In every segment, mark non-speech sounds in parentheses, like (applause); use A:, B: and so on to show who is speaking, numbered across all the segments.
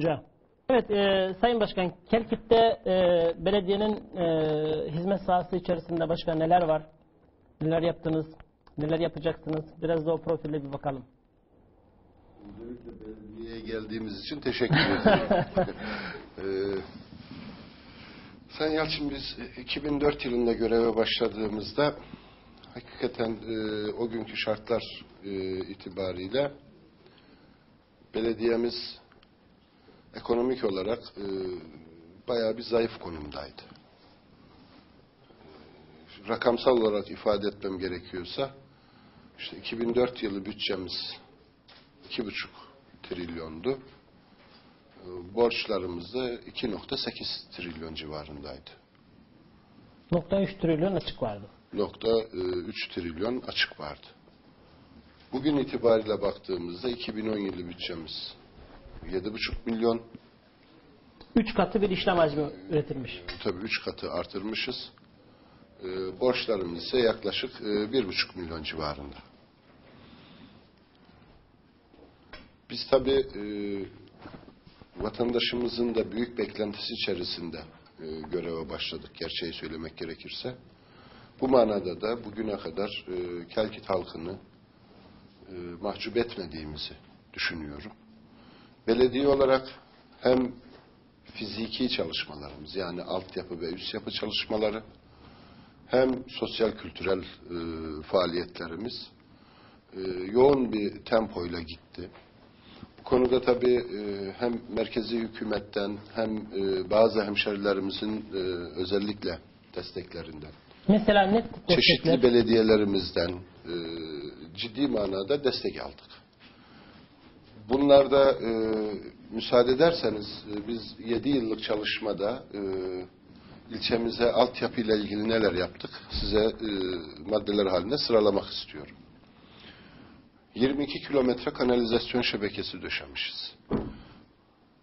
A: Hocam. Evet e, Sayın Başkan Kelkit'te e, belediyenin e, hizmet sahası içerisinde başka neler var? Neler yaptınız? Neler yapacaksınız? Biraz da o profile bir bakalım.
B: Öncelikle belediyeye geldiğimiz için teşekkür ederim. ee, (laughs) Sayın Yalçın biz 2004 yılında göreve başladığımızda hakikaten e, o günkü şartlar e, itibariyle belediyemiz ekonomik olarak e, bayağı bir zayıf konumdaydı. E, rakamsal olarak ifade etmem gerekiyorsa işte 2004 yılı bütçemiz iki buçuk trilyondu. E, Borçlarımız da 2.8 trilyon civarındaydı.
A: Nokta 3 trilyon açık vardı.
B: Nokta e, 3 trilyon açık vardı. Bugün itibariyle baktığımızda 2010 yılı bütçemiz 7,5 milyon.
A: 3 katı bir işlem hacmi üretilmiş.
B: Tabii 3 katı artırmışız. E, borçlarımız ise yaklaşık e, 1,5 milyon civarında. Biz tabii e, vatandaşımızın da büyük beklentisi içerisinde e, göreve başladık gerçeği söylemek gerekirse. Bu manada da bugüne kadar e, Kelkit halkını e, mahcup etmediğimizi düşünüyorum. Belediye olarak hem fiziki çalışmalarımız yani altyapı ve üst yapı çalışmaları hem sosyal kültürel e, faaliyetlerimiz e, yoğun bir tempoyla gitti. Bu konuda tabii e, hem merkezi hükümetten hem e, bazı hemşerilerimizin e, özellikle desteklerinden,
A: Mesela ne tip
B: çeşitli
A: destekler?
B: belediyelerimizden e, ciddi manada destek aldık. Bunlarda e, müsaade ederseniz e, biz 7 yıllık çalışmada e, ilçemize altyapıyla ilgili neler yaptık size e, maddeler halinde sıralamak istiyorum. 22 kilometre kanalizasyon şebekesi döşemişiz.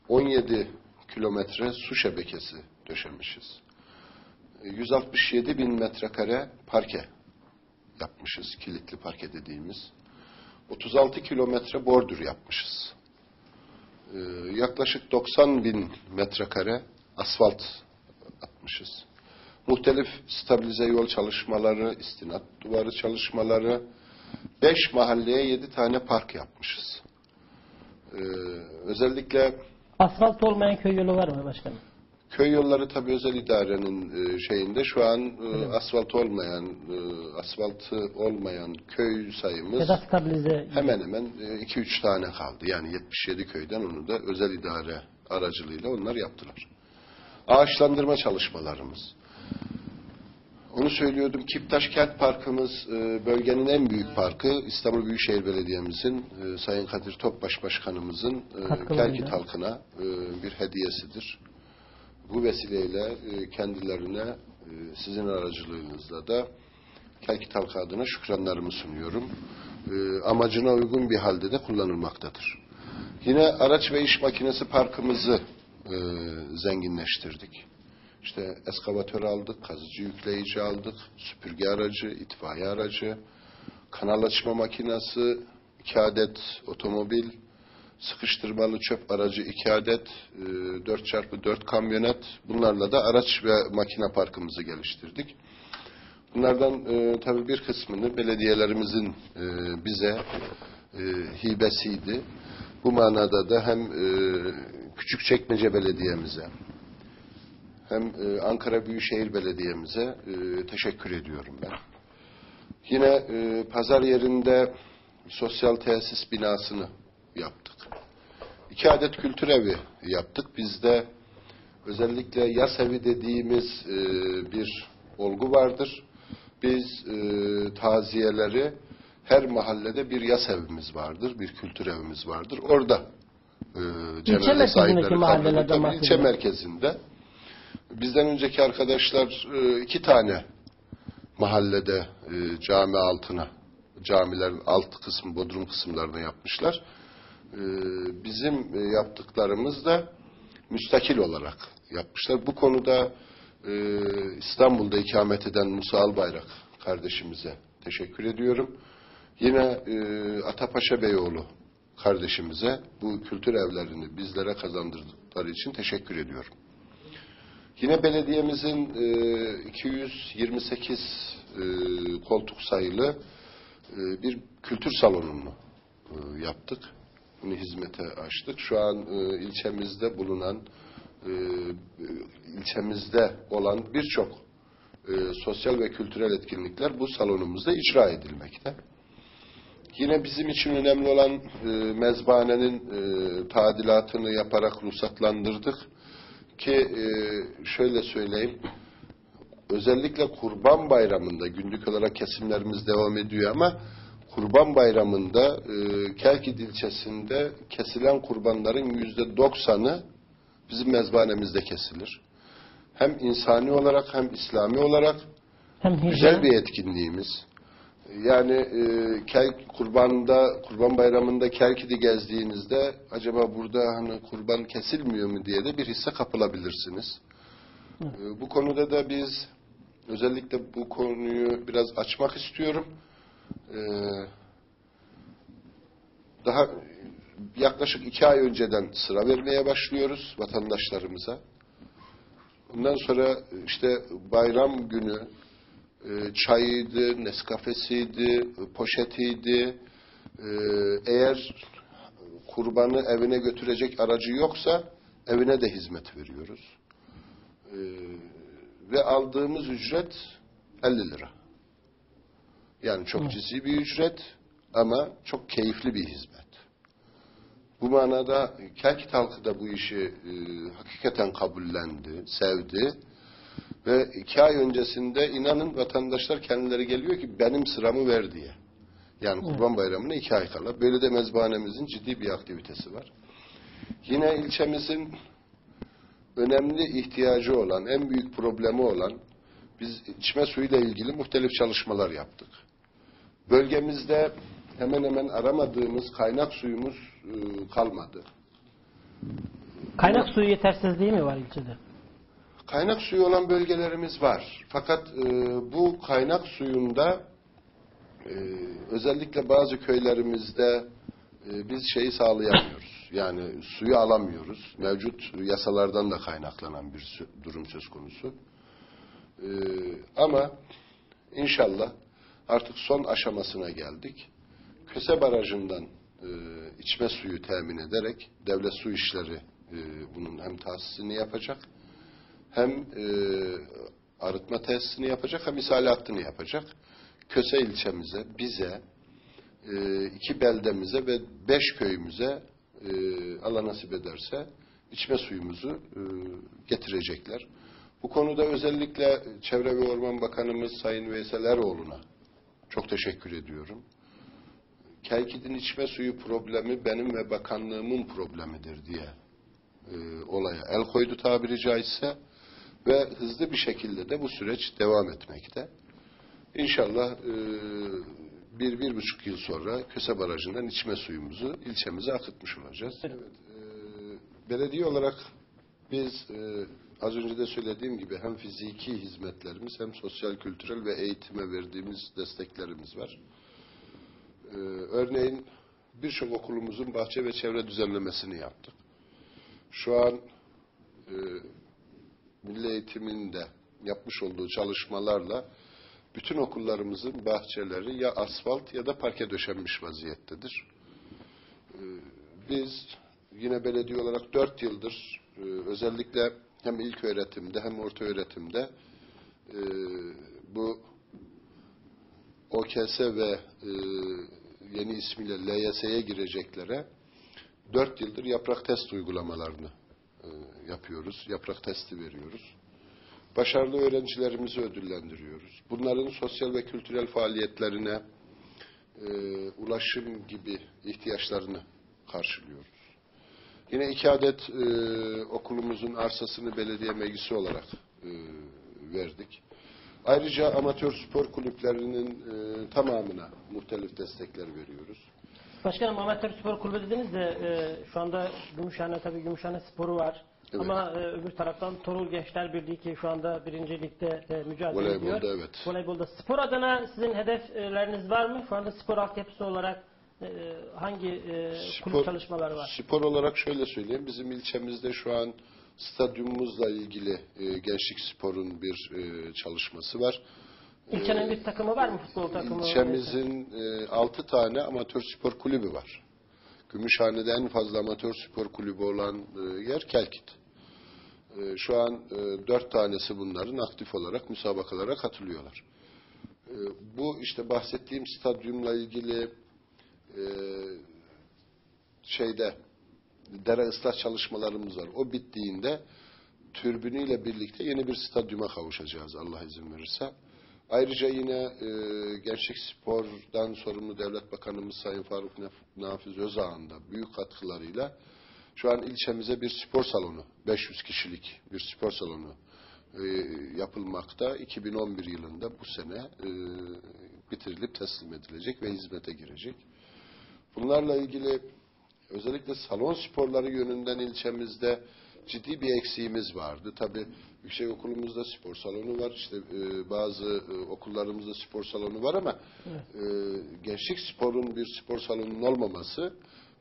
B: 17 kilometre su şebekesi döşemişiz. 167 bin metrekare parke yapmışız, kilitli parke dediğimiz. 36 kilometre bordür yapmışız. Ee, yaklaşık 90 bin metrekare asfalt atmışız. Muhtelif stabilize yol çalışmaları, istinat duvarı çalışmaları, 5 mahalleye 7 tane park yapmışız. Ee, özellikle
A: Asfalt olmayan köy yolu var mı başkanım?
B: Köy yolları tabii özel idarenin e, şeyinde şu an e, asfalt olmayan, e, asfaltı olmayan köy sayımız
A: Ya da stabilize.
B: hemen hemen 2-3 tane kaldı. Yani 77 köyden onu da özel idare aracılığıyla onlar yaptılar. Ağaçlandırma çalışmalarımız. Onu söylüyordum. Kiptaş Kent Parkımız e, bölgenin en büyük parkı. İstanbul Büyükşehir Belediye'mizin, e, Sayın Kadir Topbaş Başkanımızın e. Kelkit halkına e, bir hediyesidir. Bu vesileyle e, kendilerine e, sizin aracılığınızla da Kelkit halkı adına şükranlarımı sunuyorum. E, amacına uygun bir halde de kullanılmaktadır. Yine araç ve iş makinesi parkımızı zenginleştirdik. İşte eskavatör aldık, kazıcı yükleyici aldık, süpürge aracı, itfaiye aracı, kanal açma makinesi, iki adet otomobil, sıkıştırmalı çöp aracı iki adet, e, 4x4 kamyonet. Bunlarla da araç ve makine parkımızı geliştirdik. Bunlardan e, tabii bir kısmını belediyelerimizin e, bize e, hibesiydi. Bu manada da hem e, Küçükçekmece Belediye'mize hem e, Ankara Büyükşehir Belediye'mize e, teşekkür ediyorum ben. Yine e, pazar yerinde sosyal tesis binasını yaptık. İki adet kültür evi yaptık. Bizde özellikle yas evi dediğimiz e, bir olgu vardır. Biz e, taziyeleri her mahallede bir yas evimiz vardır, bir kültür evimiz vardır. Orada e, cenaze sahipleri
A: mahallelerden
B: kalkıyor. Tabii ilçe merkezinde. Bizden önceki arkadaşlar e, iki tane mahallede e, cami altına, camilerin alt kısmı, bodrum kısımlarına yapmışlar. E, bizim e, yaptıklarımız da müstakil olarak yapmışlar. Bu konuda e, İstanbul'da ikamet eden Musa Albayrak kardeşimize teşekkür ediyorum. Yine Atapaşa Beyoğlu kardeşimize bu kültür evlerini bizlere kazandırdıkları için teşekkür ediyorum. Yine belediyemizin e, 228 e, koltuk sayılı bir kültür salonunu yaptık. Bunu hizmete açtık. Şu an e, ilçemizde bulunan e, ilçemizde olan birçok e, sosyal ve kültürel etkinlikler bu salonumuzda icra edilmekte. Yine bizim için önemli olan e, mezbahanenin e, tadilatını yaparak ruhsatlandırdık ki e, şöyle söyleyeyim özellikle kurban bayramında günlük olarak kesimlerimiz devam ediyor ama kurban bayramında e, Kelkit ilçesinde kesilen kurbanların yüzde doksanı bizim mezbahanemizde kesilir. Hem insani olarak hem İslami olarak
A: Hem
B: güzel bir etkinliğimiz. Yani e, kel kurbanda kurban bayramında Kelkit'i gezdiğinizde acaba burada hani kurban kesilmiyor mu diye de bir hisse kapılabilirsiniz. E, bu konuda da biz özellikle bu konuyu biraz açmak istiyorum. E, daha yaklaşık iki ay önceden sıra vermeye başlıyoruz vatandaşlarımıza. Ondan sonra işte bayram günü e, çayıydı, Nescafe'siydi, poşetiydi. E, eğer kurbanı evine götürecek aracı yoksa evine de hizmet veriyoruz. E, ve aldığımız ücret 50 lira. Yani çok cüzi bir ücret ama çok keyifli bir hizmet. Bu manada Kelkit halkı da bu işi e, hakikaten kabullendi, sevdi. Ve iki ay öncesinde inanın vatandaşlar kendileri geliyor ki benim sıramı ver diye. Yani Kurban Bayramı'na iki ay kala. Böyle de mezbahanemizin ciddi bir aktivitesi var. Yine ilçemizin önemli ihtiyacı olan, en büyük problemi olan biz içme suyuyla ilgili muhtelif çalışmalar yaptık. Bölgemizde hemen hemen aramadığımız kaynak suyumuz e, kalmadı.
A: kaynak suyu yetersizliği mi var ilçede?
B: Kaynak suyu olan bölgelerimiz var. Fakat e, bu kaynak suyunda e, özellikle bazı köylerimizde e, biz şeyi sağlayamıyoruz. Yani suyu alamıyoruz. Mevcut yasalardan da kaynaklanan bir durum söz konusu. E, ama inşallah artık son aşamasına geldik. Köse Barajı'ndan e, içme suyu temin ederek devlet su işleri e, bunun hem tahsisini yapacak hem e, arıtma tesisini yapacak hem ishalatını yapacak. Köse ilçemize, bize, e, iki beldemize ve beş köyümüze e, Allah nasip ederse içme suyumuzu e, getirecekler. Bu konuda özellikle Çevre ve Orman Bakanımız Sayın Veysel Eroğlu'na çok teşekkür ediyorum. Kelkit'in içme suyu problemi benim ve bakanlığımın problemidir diye e, olaya el koydu tabiri caizse ve hızlı bir şekilde de bu süreç devam etmekte. İnşallah e, bir, bir buçuk yıl sonra Köse Barajı'ndan içme suyumuzu ilçemize akıtmış olacağız. Evet, e, belediye olarak biz e, az önce de söylediğim gibi hem fiziki hizmetlerimiz hem sosyal, kültürel ve eğitime verdiğimiz desteklerimiz var. E, örneğin birçok okulumuzun bahçe ve çevre düzenlemesini yaptık. Şu an e, Milli Eğitim'in de yapmış olduğu çalışmalarla bütün okullarımızın bahçeleri ya asfalt ya da parke döşenmiş vaziyettedir. Ee, Biz yine belediye olarak dört yıldır e, özellikle hem ilk öğretimde hem orta öğretimde e, bu OKS ve e, yeni ismiyle LYS'ye gireceklere dört yıldır yaprak test uygulamalarını e, yapıyoruz. Yaprak testi veriyoruz. Başarılı öğrencilerimizi ödüllendiriyoruz. Bunların sosyal ve kültürel faaliyetlerine e, ulaşım gibi ihtiyaçlarını karşılıyoruz. Yine iki adet e, okulumuzun arsasını belediye meclisi olarak e, verdik. Ayrıca amatör spor kulüplerinin e, tamamına muhtelif destekler veriyoruz.
A: Başkanım amatör spor kulübü dediniz de e, şu anda Gümüşhane tabii Gümüşhane sporu var.
B: Evet.
A: Ama e, öbür taraftan Torul Gençler Birliği ki şu anda birinci ligde e, mücadele
B: Voleybolda
A: ediyor.
B: evet.
A: Voleybolda spor adına sizin hedefleriniz var mı? Şu anda spor altyapısı olarak hangi e, kulüp çalışmaları var?
B: Spor olarak şöyle söyleyeyim. Bizim ilçemizde şu an stadyumumuzla ilgili e, gençlik sporun bir e, çalışması var.
A: İlçenin bir takımı var mı futbol takımı?
B: İlçemizin e, 6 tane amatör spor kulübü var. Gümüşhane'de en fazla amatör spor kulübü olan e, yer Kelkit. E, şu an e, 4 tanesi bunların aktif olarak müsabakalara katılıyorlar. E, bu işte bahsettiğim stadyumla ilgili e, şeyde dere ıslah çalışmalarımız var. O bittiğinde türbünüyle birlikte yeni bir stadyuma kavuşacağız Allah izin verirse. Ayrıca yine e, Gençlik Spor'dan sorumlu Devlet Bakanımız Sayın Faruk Naf- Nafiz Özağ'ın da büyük katkılarıyla şu an ilçemize bir spor salonu, 500 kişilik bir spor salonu e, yapılmakta. 2011 yılında bu sene e, bitirilip teslim edilecek ve hizmete girecek. Bunlarla ilgili özellikle salon sporları yönünden ilçemizde ciddi bir eksiğimiz vardı. Tabi yüksek okulumuzda spor salonu var. İşte e, bazı e, okullarımızda spor salonu var ama e, gençlik sporun bir spor salonunun olmaması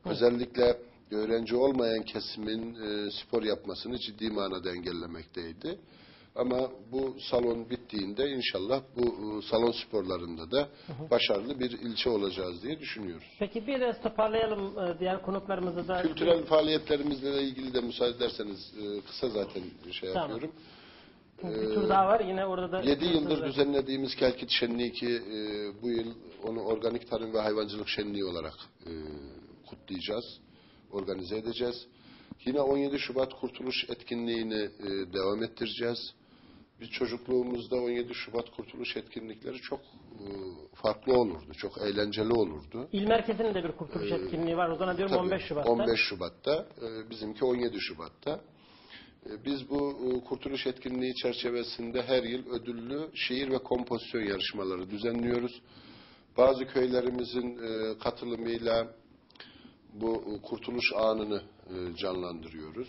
B: özellikle öğrenci olmayan kesimin e, spor yapmasını ciddi manada engellemekteydi. Ama bu salon bittiğinde inşallah bu e, salon sporlarında da başarılı bir ilçe olacağız diye düşünüyoruz.
A: Peki biraz toparlayalım e, diğer konuklarımızı da.
B: Kültürel faaliyetlerimizle de ilgili de müsaade ederseniz e, kısa zaten şey
A: Tamam.
B: yapıyorum.
A: bir tur daha var yine orada da.
B: 7 yıldır düzenlediğimiz Kelkit Şenliği ki bu yıl onu organik tarım ve hayvancılık şenliği olarak kutlayacağız, organize edeceğiz. Yine 17 Şubat Kurtuluş etkinliğini e, devam ettireceğiz. Biz çocukluğumuzda 17 Şubat Kurtuluş etkinlikleri çok e, farklı olurdu, çok eğlenceli olurdu.
A: İl merkezinin de bir kurtuluş etkinliği var. O zaman diyorum
B: Tabii,
A: 15 Şubat'ta.
B: 15 Şubat'ta, e, bizimki 17 Şubat'ta. E, Biz bu kurtuluş etkinliği çerçevesinde her yıl ödüllü şiir ve kompozisyon yarışmaları düzenliyoruz. Bazı köylerimizin katılımıyla bu kurtuluş anını canlandırıyoruz.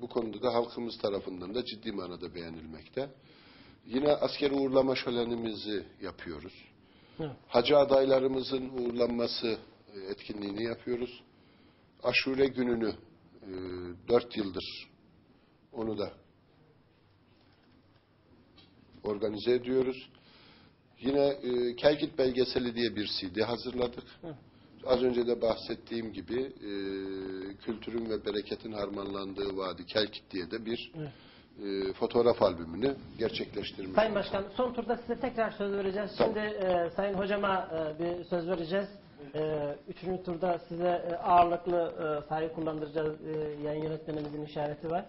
B: Bu konuda da halkımız tarafından da ciddi manada beğenilmekte. Yine asker uğurlama şölenimizi yapıyoruz.
A: Evet.
B: Hacı adaylarımızın uğurlanması e, etkinliğini yapıyoruz. Aşure gününü e, dört yıldır onu da organize ediyoruz. Yine e, Kelkit belgeseli diye bir CD hazırladık. Az önce de bahsettiğim gibi e, kültürün ve bereketin harmanlandığı vadi Kelkit diye de bir e, fotoğraf albümünü gerçekleştirmiş.
A: Sayın Başkan son turda size tekrar söz vereceğiz. Şimdi e, Sayın Hocama e, bir söz vereceğiz. E, üçüncü turda size e, ağırlıklı e, sahi kullandıracağız. E, yayın yönetmenimizin işareti var.